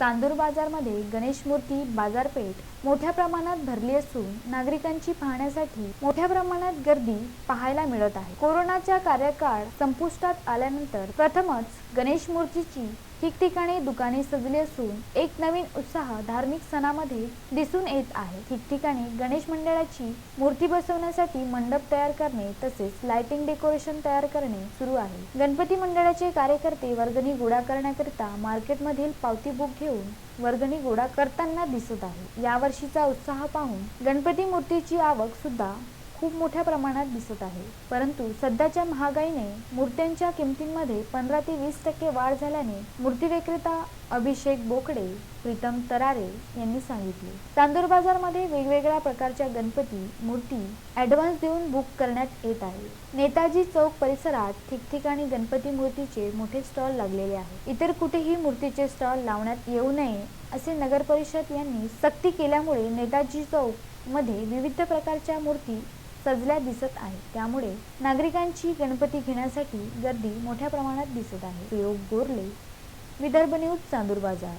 चांदूर बाजारमध्ये गणेश मूर्ती बाजारपेठ मोठ्या प्रमाणात भरली असून नागरिकांची पाहण्यासाठी मोठ्या प्रमाणात गर्दी पाहायला मिळत आहे. कोरोनाचा कार्यकाळ संपुष्टात आल्यानंतर प्रथमच गणेश मूर्तीची ठिकठिकाणी दुकाने सजली असून एक नवीन उत्साह धार्मिक सणामध्ये दिसून येत आहे. ठिकठिकाणी गणेश मंडळाची मूर्ती बसवण्यासाठी मंडप तयार करणे तसेच लाइटिंग डेकोरेशन तयार करणे सुरू आहे. गणपती मंडळाचे कार्यकर्ते वर्गणी गोळा करण्याकरिता मार्केटमधील पावती बुक घेऊन वर्गणी गोळा करताना दिसत आहे. यावर्षीचा उत्साह पाहून गणपती मूर्तीची आवक सुद्धा खूप मोठ्या प्रमाणात दिसत आहे. परंतु सध्याच्या महागाईने मूर्त्यांच्या किमतींमध्ये पंधरा ते वीस टक्के वाढ झाल्याने मूर्ती विक्रेता अभिषेक बोकडे प्रीतम तरारे यांनी सांगितले. चांदूर बाजारमध्ये वेगवेगळ्या प्रकारच्या गणपती मूर्ती ॲडव्हान्स देऊन बुक करण्यात येत आहे. नेताजी चौक परिसरात ठिकठिकाणी गणपती मूर्तीचे मोठे स्टॉल लागलेले आहे. इतर कुठेही मूर्तीचे स्टॉल लावण्यात येऊ नये असे नगर परिषद यांनी सक्ती केल्यामुळे नेताजी चौकमध्ये विविध प्रकारच्या मूर्ती सजल्या दिसत आहे त्यामुळे नागरिकांची गणपती घेण्यासाठी गर्दी मोठ्या प्रमाणात दिसत आहे. प्रयोग गोरले विदर्भ न्यूज चांदूर बाजार.